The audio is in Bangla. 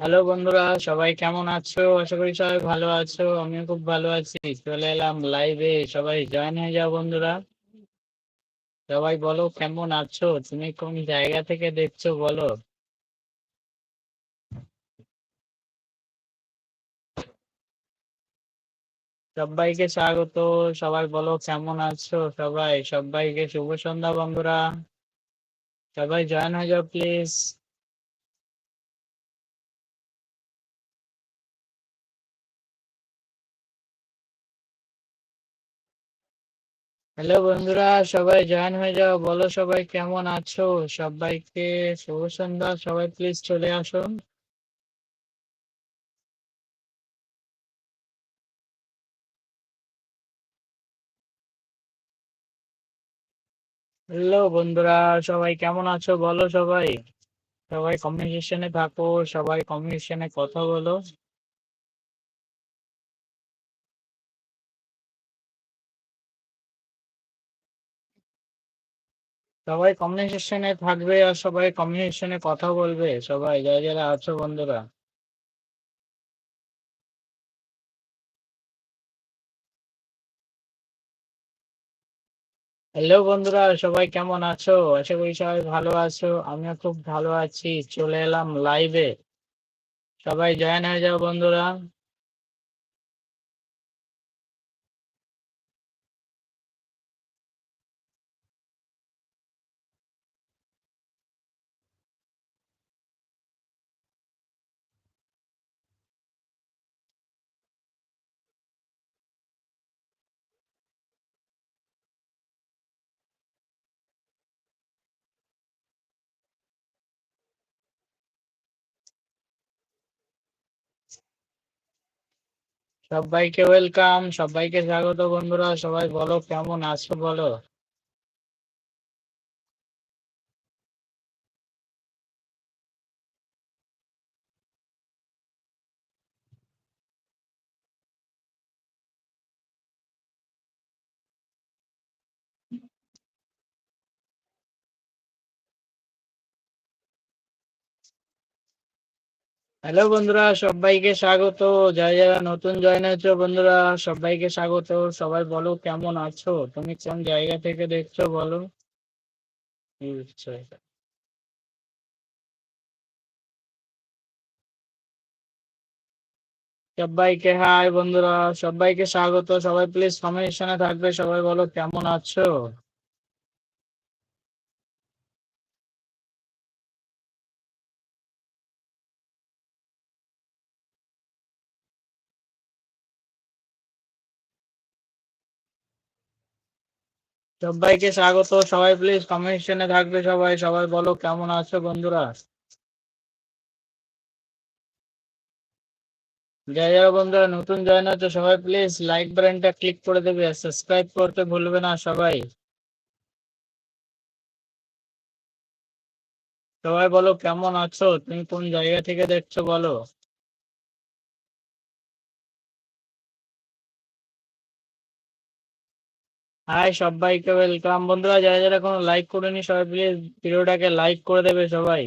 হ্যালো বন্ধুরা, সবাই কেমন আছো? আশা করি সবাই ভালো আছো, আমিও খুব ভালো আছি। চলে এলাম লাইভে সবাই জয়েন হয়ে যাও, বন্ধুরা। সবাই বলো, কেমন আছো? তুমি কোন জায়গা থেকে দেখছ, বলো? সবাইকে স্বাগত, সবাই বলো, কেমন আছো? সবাই, সবাইকে শুভ সন্ধ্যা, বন্ধুরা। সবাই জয়েন হয়ে যাও প্লিজ হ্যালো বন্ধুরা, সবাই জয়েন হয়ে যাও। বলো সবাই কেমন আছো? সবাইকে শুভ সন্ধ্যা। সবাই প্লিজ চলে আসুন। হ্যালো বন্ধুরা, সবাই কেমন আছো? বলো সবাই। সবাই কমিউনিকেশনে থাকো, সবাই কমিউনিকেশনে কথা বলো। সবাই কমিউনিকেশনে থাকবে আর সবাই কমিউনিকেশনে কথা বলবে। সবাই, যারা যারা আছো বন্ধুরা। হ্যালো বন্ধুরা, সবাই কেমন আছো? আশা করি সবাই ভালো আছো। আমিও খুব ভালো আছি। চলে এলাম লাইভে সবাই জয়েন হয়ে যাও বন্ধুরা। সবাইকে ওয়েলকাম সবাইকে স্বাগত বন্ধুরা সবাই বলো কেমন আছো বলো? হ্যালো বন্ধুরা, সবাইকে স্বাগত। যারা যারা নতুন জয়েন হয়েছো বন্ধুরা, সবাইকে স্বাগত। সবাই বলো কেমন আছো? তুমি কোন জায়গা থেকে দেখছ বলো। সবাইকে হাই বন্ধুরা, সবাইকে স্বাগত। সবাই প্লিজ কমিউনিকেশনে থাকবে। সবাই বলো কেমন আছো? সবাইকে স্বাগত, সবাই প্লিজ কমিউনিকেশনে থাকবে সবাই সবাই বলো কেমন আছো বন্ধুরা? যারা যারা বন্ধুরা, নতুন জয়েন হচ্ছে সবাই প্লিজ লাইক বাটনটা ক্লিক করে দেবে সাবস্ক্রাইব করতে ভুলবে না সবাই। সবাই বলো কেমন আছো? তুমি কোন জায়গা থেকে দেখছ বলো? হাই সবাইকে ওয়েলকাম বন্ধুরা, যারা যারা এখনও লাইক করেনি, সবাই প্লিজ ভিডিওটাকে লাইক করে দেবে সবাই।